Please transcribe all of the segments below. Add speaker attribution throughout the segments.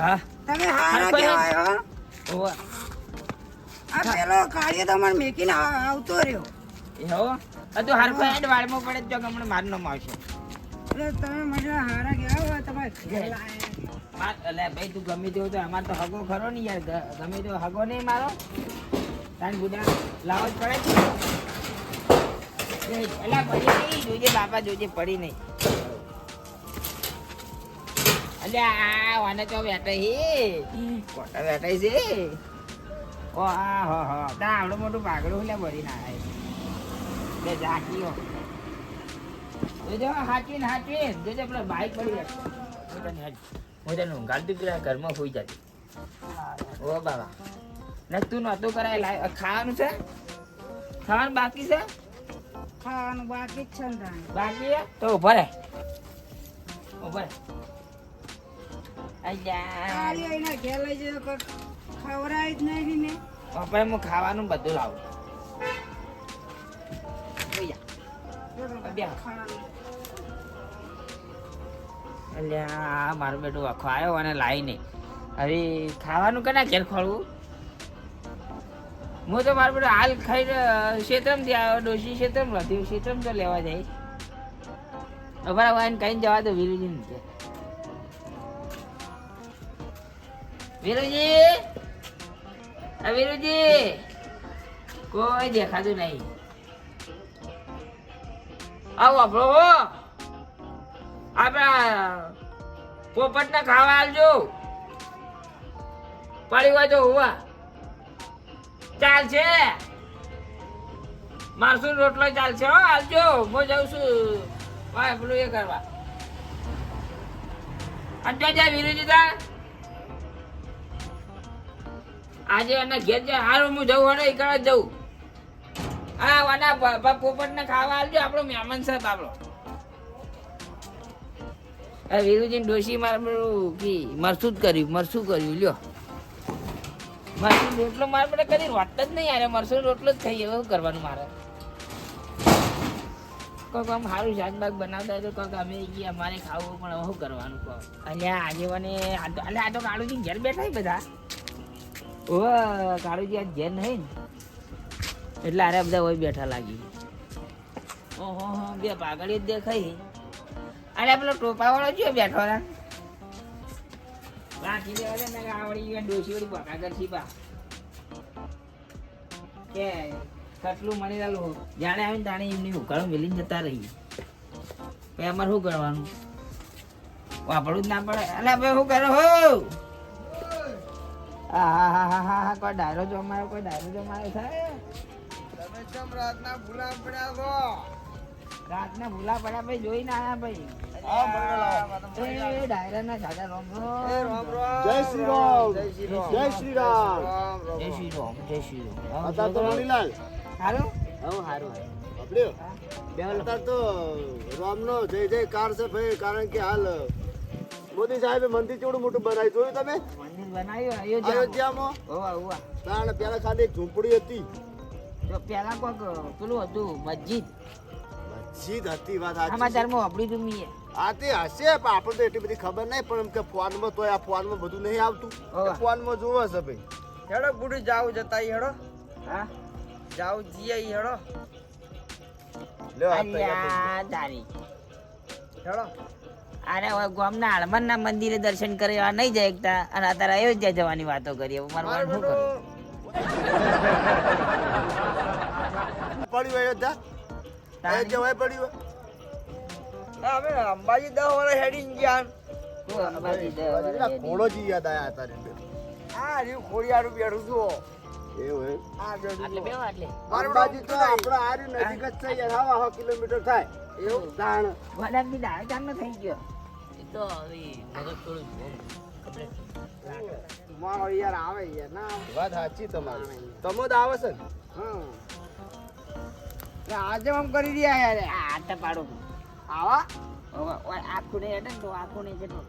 Speaker 1: હા.
Speaker 2: તમે હારા કહેવાય હો. આ પેલો કાળિયો તો મને મેકીને આવતો રહ્યો.
Speaker 1: એવો? આ તો હરખો હેડ વાળમો પડે તો હમણાં મારનો આવશે
Speaker 2: એટલે તમે મને હારા કહેવાય હો, તમારે
Speaker 1: માર અલે ભાઈ તું ગમે તેવું તો અમાર તો હગો ખરો ને યાર. ગમે તેવો હગો નહીં મારો. તાન બુડા લાવો જ પડે અલા પડી નહીં જોજે બાપા જોજે પડી નહીં. અલ્યા આ વાને ચો હે. કોટા બેઠા છે? ઓ આ હો હો. તા આવડું મોટું પાગડું લે ભરી ના બે ઝાંકીઓ જોજો હાચવીને હાચવીને જોજે પેલા બાઈક પડી જાય હાચ મોટાનું ઊંઘાડતું પેલા ઘરમાં હોઈ જતી ઓ બાબા. ને તું નહોતું કરાય લાય ખાવાનું છે? ખાવાનું બાકી છે?
Speaker 2: ખાવાનું બાકી જ છે
Speaker 1: બાકી? તો ઊભા રહે
Speaker 2: ઊભા ખવડાય જ નહીં ને
Speaker 1: પપ્પાએ હું ખાવાનું બધું લાવું. અલ્યા મારું બેટું આખો આવ્યો અને લાવી નહીં હવે ખાવાનું કના ઘેર ખોળવું? હું તો મારું બેટું હાલ ખાઈને ક્ષેત્રમથી આવ્યો ડોશી ક્ષેત્રમ નથી ક્ષેત્રમ તો લેવા જાય. અમારા વાઈન કહીને જવા દો વિરુજી ને વીરુજી? આ વીરુજી? કોઈ દેખાતું નહીં. આવો આપણો હો. આપણા પોપટ ને ખાવા આલજો પડી હોય તો હોવા. ચાલશે મારશું રોટલો ચાલશે હો આલજો હું જાઉં છું. પેલું એ કરવા. અંજો જાય વિરુજી તા. આજે એના ઘેર જાય હારું, હું જવું હોય એ જ જવું હા વાના પોપટ ને ખાવા આવજો આપણો મહેમાન સાહેબ આપણો. અરે વીરુજી ડોશી મારે પેલું કી મરસું જ કર્યું મરસું કર્યું, લ્યો. મરસું રોટલો મારે પડે કદી વાત જ નહીં યાર મરસું રોટલો જ ખાઈએ, એવું કરવાનું મારે. કોઈક આમ સારું શાકભાગ બનાવતા હોય તો કોઈક અમે ગયા અમારે ખાવું પણ શું કરવાનું કહો. અલ્યા, આજે મને આ તો, અલ્યા, આ તો કાળુજી ઘેર બેઠા બધા. ઓ કાળુજી આજ જેન નહીં એટલે આરે બધા હોય બેઠા લાગી. ઓહો બે પાગળી જ દેખાય અરે પેલો ટોપા વાળો છે બેઠો રા? બાકી દેવા દે ને આવડી ગઈ ડોસી વાળી બકા કરશી બા. કે, કટલું મળી રહેલું જાણે આવીને તાણે એમની ઉકાળું મેલીને જતા રહી. પછી અમારે શું કરવાનું? વાપરવું જ ના પડે. અલ્યા, ભાઈ, શું કરો હો? હા હા હા હા હા હા કોઈ ડાયરો જમાયો કોઈ ડાયરો જમાયો થાય
Speaker 3: તમે કેમ રાતના ભૂલા પડ્યા છો?
Speaker 1: રાતના ભૂલા પડ્યા ભાઈ જોઈને આયા ભાઈ.
Speaker 3: આવો બંગલો.
Speaker 1: એ ડાયરાના દાદા રામ
Speaker 3: રામ.
Speaker 1: રામ
Speaker 3: રામ.
Speaker 4: જય શ્રી રામ.
Speaker 3: જય શ્રી રામ.
Speaker 4: જય શ્રી રામ.
Speaker 1: જય શ્રી રામ.
Speaker 4: અત્યારે તો મણીલાલ.
Speaker 1: હારું
Speaker 4: હું. હારું અત્યારે તો રામનો જય જયકાર છે ભાઈ કારણ કે હાલ મોદી સાહેબે મંદિર કેવડું મોટું બનાવ્યું. જોયું તમે?
Speaker 1: મંદિર બનાવ્યું
Speaker 4: અયોધ્યામાં.
Speaker 1: હોવા હોવા
Speaker 4: કારણ પેલા ખાલી એક ઝૂંપડી હતી.
Speaker 1: પેલા કોક પેલું હતું મસ્જિદ.
Speaker 4: મસ્જિદ હતી વાત સાચી.
Speaker 1: સમાચારમાં વાપરી તું મીએ
Speaker 4: આ તે હશે પણ આપણે તો એટલી બધી ખબર નહીં પણ એમ કે ફોનમાં તોય આ ફોનમાં બધું નહીં આવતું. ફોનમાં જોવે છે ભાઈ.
Speaker 3: હેડો બુડી જાવ જતા હેડો.
Speaker 1: હા?
Speaker 3: જાવ જીએ હેડો.
Speaker 4: લ્યો આ
Speaker 1: તારી
Speaker 3: હેડો.
Speaker 1: અરે હવે ગામના હળમનના મંદિરે દર્શન કરવા નહીં જાય એકતા. અને અત્યારે અયોધ્યા જવાની વાતો કરીએ મારું
Speaker 3: મારે
Speaker 1: શું કરું?
Speaker 4: પડ્યું અયોધ્યા? અયોધ્યા હોય પડ્યું?
Speaker 3: આ અંબાજી દસ વર્ષ હેડી ગયા
Speaker 1: અંબાજી
Speaker 4: ઘોડોજી યાદ તારે
Speaker 3: આ રહ્યું ખોડિયારું બેઠું છું.
Speaker 4: કિલોમીટર થાય. એવું? તાણ.
Speaker 1: વડાની થઈ ગયો. તો હવે મગજ થોડું
Speaker 4: યાર આવે યાર ના આવે. વાત સાચી તમારી. તમો જ આવે છે ને?
Speaker 3: આજે આમ કરી રહ્યા યાર.
Speaker 1: આ આટા પાડો.
Speaker 3: આવા?
Speaker 1: ઓય આ ખૂણે હેડે ને તો આખું નહીં જેટલો?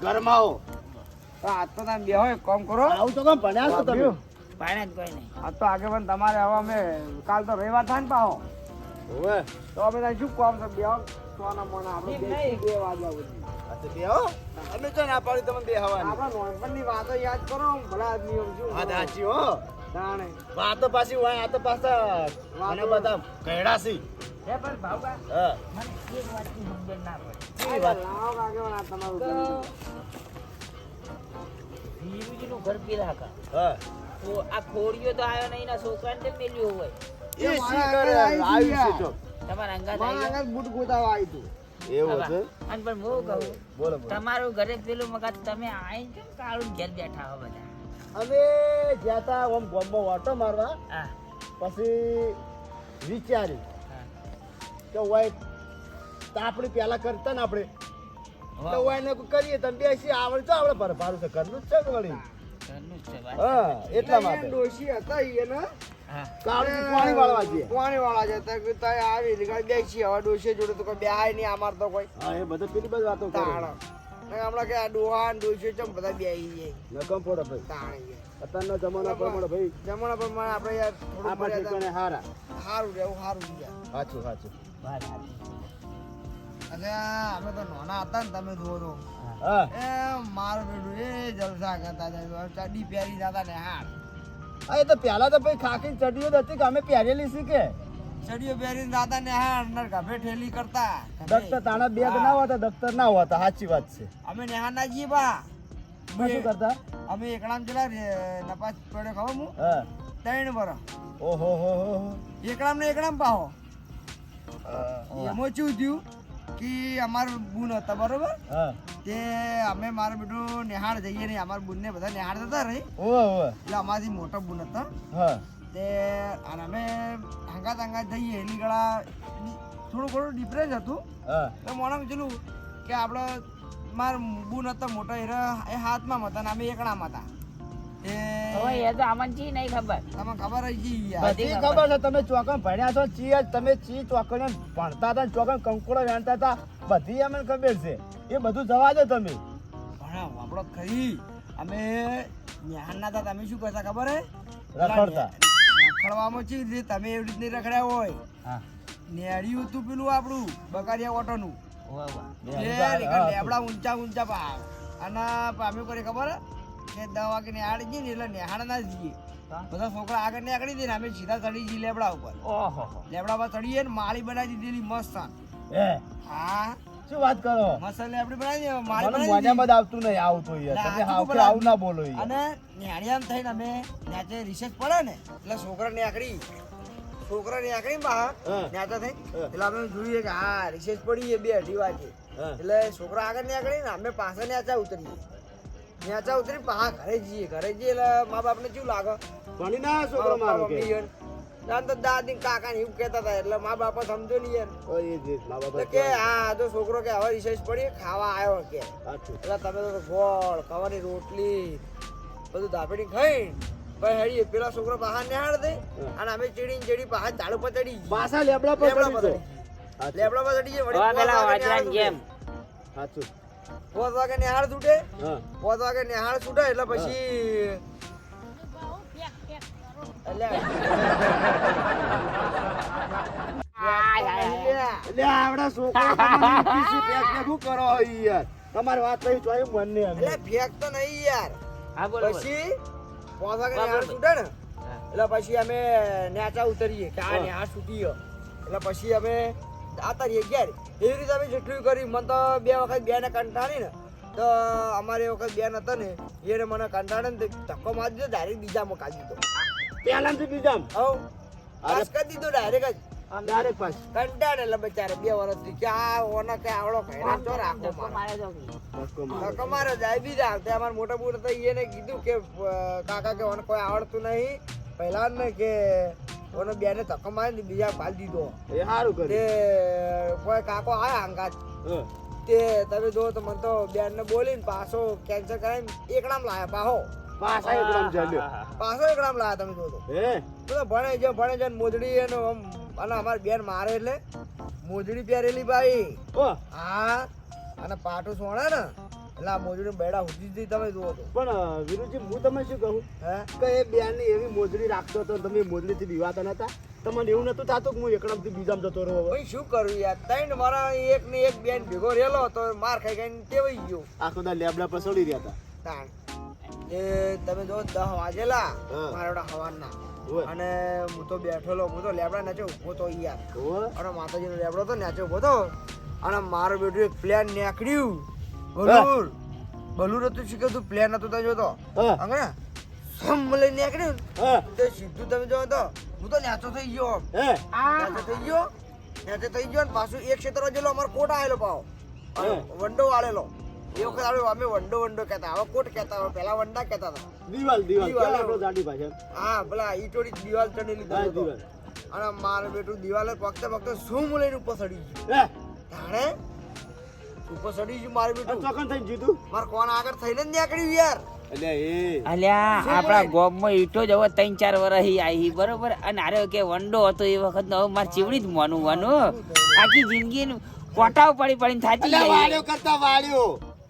Speaker 4: ઘરમાં આવો.
Speaker 3: તો તમે બેહો એક કામ કરો.
Speaker 4: આવું તો કેમ ભણ્યા છો તમે?
Speaker 3: વાગ્યું.
Speaker 1: જ કોઈ નહીં.
Speaker 3: આ તો આગે પણ તમારે હવે અમે કાલ તો રવિવાર થાય ને પાહો.
Speaker 4: હવે.
Speaker 3: તો અમે શું કામ તો બેહો. સોના મોના આપણે
Speaker 1: નહીં.
Speaker 3: બે વાગ્યા સુધી.
Speaker 4: આ તો બે હો? અમે તો ના પાડી તમને બે હવાની
Speaker 3: આપણા નોનપણની વાતો યાદ કરો ભલા આદમીઓ શું
Speaker 4: વાત સાચી હો.
Speaker 3: તાણે
Speaker 4: વાતો પાછી હોય આ તો પાછા અને બધા કહેડા
Speaker 1: હે પણ ભાવબા
Speaker 4: હા.
Speaker 1: મને એક વાતની સમજણ ના પડે.
Speaker 4: વાત.
Speaker 3: લાવો કાગળ તમારું
Speaker 1: તો ઘર પેલા કા
Speaker 4: હા.
Speaker 1: તો આ ખોડિયો તો આવ્યો નહીં ના છોકરાને મેલ્યો હોય.
Speaker 4: એ શી કરે?
Speaker 3: આવી
Speaker 4: આવ્યું છે
Speaker 3: ગયા.
Speaker 1: તમારા અંગાત
Speaker 3: મારા
Speaker 1: આવી
Speaker 3: બૂટ ગોતાવા આવી તું.
Speaker 4: એવું છે
Speaker 1: અને પણ હું કહું
Speaker 4: બોલો બોલો.
Speaker 1: તમારું ઘરે પેલું મગજ તમે આઈને કેમ કાળું ઘેર બેઠા હો બધા.
Speaker 4: અમે જ્યાં ઓમ ગોમમાં વાટો મારવા પછી વિચાર્યું
Speaker 1: હા.
Speaker 4: કે હોય પહેલા કરતા ને આપણે. તો હોય ને કરીએ તમે બેસી આવડે તો આપણે પર ભારું છે ઘરનું જ છે વળી.
Speaker 1: ઘરનું જ છે
Speaker 4: હા એટલા માટે.
Speaker 3: ડોશી હતા એને
Speaker 4: પાણી વાળવા જઈએ
Speaker 3: પાણી વાળા છે કે તાય આવી એટલે બેસી હવે ડોશી જોડે તો કોઈ બેહાય નહીં અમાર તો કોઈ.
Speaker 4: હા એ બધું પેલી બધી વાતો કરે.
Speaker 3: હમણાં કે આ ડોહા ને ચમ બધા બેહી જાય.
Speaker 4: નકમ પડે ભાઈ.
Speaker 3: તાણી
Speaker 4: અત્યારના જમાના પ્રમાણે ભાઈ
Speaker 3: પ્રમાણે આપણે યાર થોડું મર્યાદા
Speaker 4: હારા?
Speaker 3: સારું રહેવું સારું યાર
Speaker 4: સાચું સાચું.
Speaker 1: વાત
Speaker 3: અમે તો નાના હતા ને તમે જુઓ તો. એ મારું એ જલસા કરતા હતા. ચડી પહેરી જતા ને હાર.
Speaker 4: હા એ તો પહેલા તો ભાઈ ખાખી ચડીઓ હતી કે અમે પહેરેલી છે કે?
Speaker 3: ચડીઓ પહેરીને દાદા ને હા અંદર ગભે ઠેલી કરતા.
Speaker 4: દફતર તાણા બેગ ના હોતા દફતર ના હોતા સાચી વાત છે.
Speaker 3: અમે નેહા ના જઈએ બા.
Speaker 4: શું કરતા?
Speaker 3: અમે એકડામ ચલા નપાસ પડ્યો ખબર હું? ત્રણ વર
Speaker 4: ઓહો હો હો
Speaker 3: એકડામ ને એકડામ પાહો. એમાં શું થયું? કે અમાર બુન હતા બરોબર? તે અમે મારું બેટું નિહાળ જઈએ નહીં અમારા બુનને બધા નિહાળ જતા રહી. એટલે અમારાથી મોટો બુન હતા. તે અને અમે હંગાત હંગાત જઈએ એની ગળા થોડું ઘણું ડિફરન્સ હતું. તો મોણા પેલું કે આપણે માર બુન હતા મોટા હીરા એ હાથમાં હતા ને અમે એકડામાં હતા. એ
Speaker 1: હવે એ તો આમાં ચી નહીં ખબર.
Speaker 3: તમને ખબર જ
Speaker 4: બધી ખબર છે તમે ચોકન ભણ્યા છો ચી તમે ચી ભણતા હતા ચોકન કંકુડો વેણતા હતા બધી અમને ખબર છે. એ બધું જવા દો તમે.
Speaker 3: ભણા આપણો ખરી. અમે ન્યાહાના હતા તમે શું કરતા ખબર હે?
Speaker 4: રખડતા.
Speaker 3: રખડવામાં ચી રીતે તમે એવી રીતની રખડ્યા હોય?
Speaker 1: હા.
Speaker 3: નેડિયું હતું પેલું આપણું બકારિયા ઓટોનું. લેબડા ઊંચા ઊંચા પા અને અમે કરી ખબર હે? કે દસ વાગે નિહાળ જઈએ ને એટલે નિહાળ ના જઈએ. બધા છોકરા આગળ નીકળી દે ને અમે સીધા ચડી જઈએ લેબડા ઉપર.
Speaker 1: ઓહો.
Speaker 3: પર ચડીએ ને માળી બનાવી દીધેલી મસ્ત હા?
Speaker 4: શું વાત કરો?
Speaker 3: મસાલે લેબડી બનાવી દે માળી બનાવી
Speaker 4: મજામાં આવતું નહીં આવતું યાર. તમે હાવ કે આવું ના બોલો યાર.
Speaker 3: અને ન્યાણિયામ થઈને અમે ન્યાચે રિસર્ચ પડે ને એટલે છોકરા નીકળી છોકરા ની બહાર
Speaker 4: હા.
Speaker 3: ન્યાચા થઈ. એટલે અમે જોઈએ કે હા રિસર્ચ પડી બે અઢી વાગે. એટલે છોકરા આગળ નીકળી ને અમે પાછા ન્યાચા ઉતરીએ. ન્યાચા ઉતરી પાછા ઘરે જઈએ ઘરે જઈએ એટલે મા બાપને કેવું લાગે?
Speaker 4: ભણી ના છોકરો મારો કે?
Speaker 3: ના તો દાદી કાકા ને એવું કહેતા હતા એટલે મા બાપ સમજો નહીં યાર. કે હા તો છોકરો કે હવે રિસર્ચ પડી ખાવા આવ્યો કે. એટલે તમે તો ગોળ ખાવાની રોટલી બધું દાબેડી ખાઈ પછી હેડી પેલા છોકરો બહાર નિહાળ દે અને અમે ચીડી ચીડી બહાર ઝાડ ચડી
Speaker 4: પાછા લેબડા પર
Speaker 3: લેબડા પર. લેબડા પર ચડી
Speaker 1: જેમ
Speaker 4: સાચું.
Speaker 3: પાંચ વાગે નિહાળ છૂટે. પાંચ વાગે નિહાળ છૂટે એટલે પછી
Speaker 4: તમારી વાત થઈ તો મન
Speaker 3: એટલે ફેંક તો નહીં યાર.
Speaker 1: હા બોલો બોલો.
Speaker 3: પછી પાંચ વાગે નિહાળ છૂટે ને એટલે પછી અમે નેચા ઉતરીએ કે આ
Speaker 4: હા.
Speaker 3: નેહા એટલે પછી અમે આતરીએ ઘેર એવી રીતે અમે જેટલું કર્યું મને તો બે વખત બે ને કંટાળી ને તો અમારે એ વખત બેન હતા ને એને મને કંટાળે ને ધક્કો મારી દીધો ડાયરેક્ટ બીજામાં કાઢી દીધો.
Speaker 4: પહેલાથી બીજામ?
Speaker 3: હવ. પાસ કરી દીધો ડાયરેક્ટ જ.
Speaker 4: Direct pass.
Speaker 3: કંટાળે એટલે બચારે બે વર્ષથી કે આ ઓના કે આવડો કહેરા ચો રાખો મારો.
Speaker 1: તો.
Speaker 4: ધક્કો મારો.
Speaker 3: જાય બીજા તે અમારા મોટા બુટ હતા એને કીધું કે કાકા કે ઓને કોઈ આવડતું નહીં. પહેલા ને કે ઓને બેને ધક્કો મારી બીજા પાલ દીધો.
Speaker 4: એ સારું
Speaker 3: તે કોઈ કાકો આયા અંગાત તે તમે જો તો મને તો બેન ને બોલીને પાછો કેન્સર કરાવીને એકડામ લાયા પાહો.
Speaker 4: પાછા એકડામ ચાલ્યો.
Speaker 3: પાછો એકડામ લાયા તમે જો તો.
Speaker 4: હે?
Speaker 3: તો ભણે જો ભણે છે ને મોજડી એનો અને અમારી બેન મારે એટલે મોજડી પહેરેલી ભાઈ.
Speaker 4: ઓ.
Speaker 3: હા અને પાટું સોણે ને. એટલે આ મોજડી બેડા સુધી હતી તમે જુઓ છો
Speaker 4: પણ વિરુજી હું તમને શું કહું?
Speaker 3: હે?
Speaker 4: કે એ બેન એવી મોજડી રાખતો હતો તમે મોજડીથી બીવાતા નતા તમને એવું નતું થતું કે હું એકડમથી બીજામાં જતો રહું
Speaker 3: ભાઈ શું કરું યાર? ત્રણ મારા એક ને એક બેન ભેગો રહેલો તો માર ખાઈ ખાઈને ટેવાઈ ગયો.
Speaker 4: આખો દા લેબડા પર સડી રહ્યા હતા.
Speaker 3: એ તમે જો દહ વાગેલા. મારા હવાના. અને હું તો બેઠેલો હું તો લેબડા નાચો ઊભો તો યાર. અને માતાજીનો લેબડો તો નાચો ઊભો તો. અને મારું બેટું એક પ્લેન નીકળ્યું. બલુર. બલુર હતું શું કીધું? પ્લેન હતો તો. જોતો
Speaker 4: હા.
Speaker 3: સમ લઈને નીકળ્યું. તે સીધું તમે જો તો. હું તો ન્યાચો થઈ ગયો.
Speaker 4: હે?
Speaker 3: ન્યાચો થઈ ગયો. ન્યાચો થઈ ગયો ને પાછું એક ક્ષેત્ર જેલો અમારો કોટ આવેલો પાવ વંડો વાળેલો એ વખત આપણે અમે વંડો વંડો કહેતા. હવે કોટ કહેતા હવે પેલા વંડા કહેતા હતા.
Speaker 4: દિવાલ દિવાલ. આપણો જાડી ભાષા
Speaker 3: હા ભલા ઈટોડી દિવાલ ચડી
Speaker 4: હા
Speaker 3: લીધો
Speaker 4: દિવાલ.
Speaker 3: અને મારું બેટું દિવાલે પગતે પગતે શું લઈને ઉપર ચડી ગયું.
Speaker 4: હે?
Speaker 3: તાણે ઉપર ચડી ગયું મારે બેટું.
Speaker 4: ચોકન થઈને જીતું
Speaker 3: મારે કોણ આગળ થઈને જ નીકળ્યું યાર.
Speaker 1: અલ્યા આપણા ગોમમાં ઈટો જ હવે ત્રણ ચાર વર્ષ આવી બરોબર? અને આરે કે વંડો હતો એ વખત હવે મારે ચીવડી જ મોનું વાનું આખી જિંદગી કોટાવ પડી પડીને થાચી
Speaker 4: વાળ્યો કરતા વાળ્યો.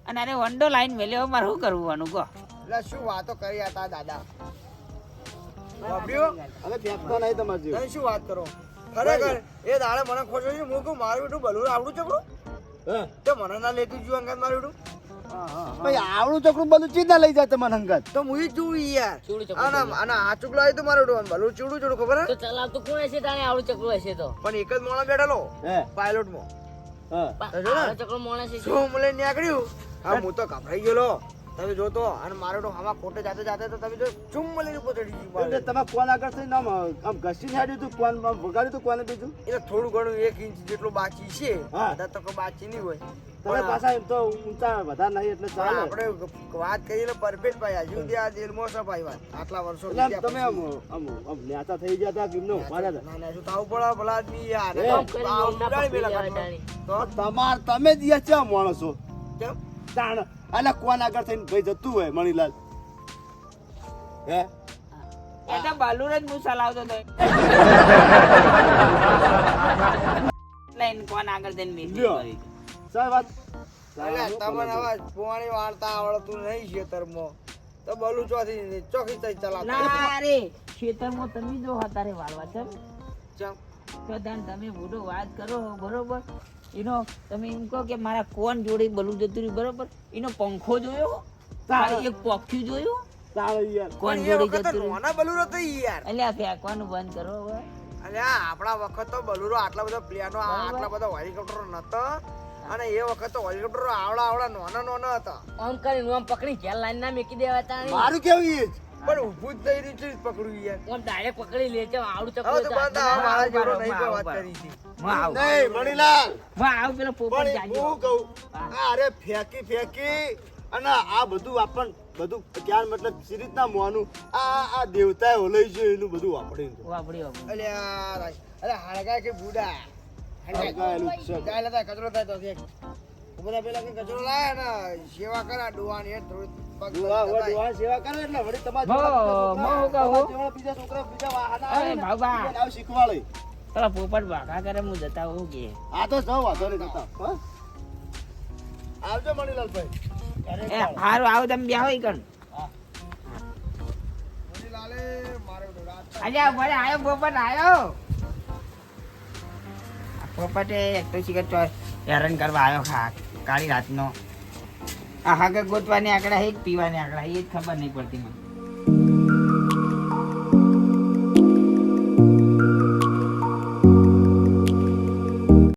Speaker 1: અને આરે વંડો લાઈન મેલ્યો મારે શું કરવું વાનું કહો?
Speaker 3: એટલે શું વાતો કરી હતા દાદા? બાબ્યો
Speaker 4: હવે ફેંકતા નહીં તમારે
Speaker 3: શું વાત કરો? ખરેખર એ દાડે મને ખોશો છે હું કહું મારું બેટું બલુર આવડું ચકડું તો મને ના લેતું જોયું અંગત મારું
Speaker 4: ભાઈ આવડું ચોકડું બધું ચીજ લઈ જાય તમારે અંગત.
Speaker 3: તો હું જ જોઉં યાર. અને અને આ ચુકલો આવ્યું તો મારું ડોન ભલું ચૂડું ચીવડું ખબર
Speaker 5: તો ચલાવતું કોણ હશે તારે? આવડું ચકલું હશે તો.
Speaker 3: પણ એક જ મોણા બેઠેલો. પાયલોટ જો.
Speaker 5: આવડું ચકલું માણસ છે.
Speaker 3: શું મને નીકળ્યું હા હું તો ગભરાઈ ગયેલો. તમે જોતો અને મારો તો આમાં ખોટે જાતે જાતે તો તમે જો ચુમ મળીને ઉપર ચડી ગયું
Speaker 4: એટલે તમે કોણ આગળ થઈ આમ આમ ઘસી નાડ્યું હતું? કોણ વગાડ્યું હતું? કોને બીજું
Speaker 3: એટલે થોડું ઘણું એક ઇંચ જેટલું બાકી છે.
Speaker 4: હા.
Speaker 3: તો બાકી નહીં હોય.
Speaker 4: તમે પાછા એમ તો ઊંચા વધારે નહીં એટલે ચાલે.
Speaker 3: આપણે વાત કરીએ એટલે પરફેક્ટ ભાઈ હજુ સુધી આ જેલમાં છે ભાઈ વાત. આટલા વર્ષો
Speaker 4: તમે આમ આમ આમ નેતા થઈ ગયા હતા કે એમને ઊભા રહ્યા
Speaker 3: ના ના શું થાવું પડે ભલા આદમી યાર. તો?
Speaker 4: તમાર તમે જ યા ચા માણસો.
Speaker 3: કેમ?
Speaker 4: તાણ અલા કોણ આગળ થઈને ભાઈ જતું હોય મણીલાલ. હે?
Speaker 1: એ તો બલુર જ હું ચલાવતો હતો લાઈન કોણ આગળ જઈને
Speaker 4: મેસેજ
Speaker 1: કરી
Speaker 4: સર વાત.
Speaker 3: અલ્યા તમને હવે પોણી વાર્તા આવડતું નહીં ખેતરમાં. તો બલું ચોથી ચોખી થઈ ચલા
Speaker 1: ના રે ખેતરમાં તમે જો હતારે વાળવા છે
Speaker 3: ચમ.
Speaker 1: તો તમે મોટો વાત કરો બરોબર? એનો તમે એમ કહો કે મારા કોણ જોડે બલું જતું રહ્યું બરોબર? એનો પંખો જોયો?
Speaker 4: તારે.
Speaker 1: એક પોખ્યું જોયું? કોણ જોડે જતું રહ્યું?
Speaker 3: બલુરો તો યાર.
Speaker 1: એટલે ફેંકવાનું બંધ કરો હવે.
Speaker 3: અલ્યા આપણા વખત તો બલુરો આટલા બધા પ્લેનો આટલા બધા હેલિકોપ્ટરો નતો. અને એ વખત તો હેલિકોપ્ટરો આવડા આવડા નોના નોના હતા.
Speaker 5: આમ કરીને આમ પકડી ઘેર લાઈન ના મેકી દેવા
Speaker 4: મારું કેવું
Speaker 3: પણ ઊભું જ થઈ રીતે છે પકડ્યું યાર.
Speaker 5: આમ ડાયરેક્ટ પકડી લે છે આવડું
Speaker 3: હવે તો બંધ આ મારા જેવો નહીં કોઈ વાત કરી હતી.
Speaker 4: નહીં મણીલાલ.
Speaker 1: હું આવું પેલો પોપટ જાજો
Speaker 4: હું કહું અરે ફેંકી ફેંકી અને આ બધું આપણ બધું ક્યાં મતલબ સી રીતના મોનું? આ આ દેવતાએ ઓલઈ છે એનું બધું વાપરી
Speaker 1: વાપરી
Speaker 3: રાજ. અલ્યા હાડકા કે બુડા?
Speaker 4: હળગાયેલું જ છે.
Speaker 3: કચરો થાય તો એક બધા પેલા કે કચરો લાયા ને? સેવા કરા ડોવાની એ થોડું પગ
Speaker 4: ડોહા, હવે સેવા કરે એટલે વળી તમારા છોકરા, બીજા છોકરા બીજા વાહના
Speaker 1: અરે બાબા.
Speaker 4: બીજાને આવું શીખવાડે.
Speaker 1: પેલા પોપટ ભાગા કરે હું જતા હોઉં કે?
Speaker 4: આ તો જાઓ વાંધો નહીં જતા આવજો મણીલાલભાઈ.
Speaker 1: એ હારું આવો તમે બેહો ઈ કણ
Speaker 3: મણીલાલે મારો ડોળા
Speaker 1: અલ્યા ભલે આયો પોપટ આયો. આ પોપટે એક તો હેરાન કરવા આવ્યો ખા કાળી રાતનો. આ હાગર ગોતવાની આંકડા હે પીવાની આંકડા એ જ ખબર નહીં પડતી મને.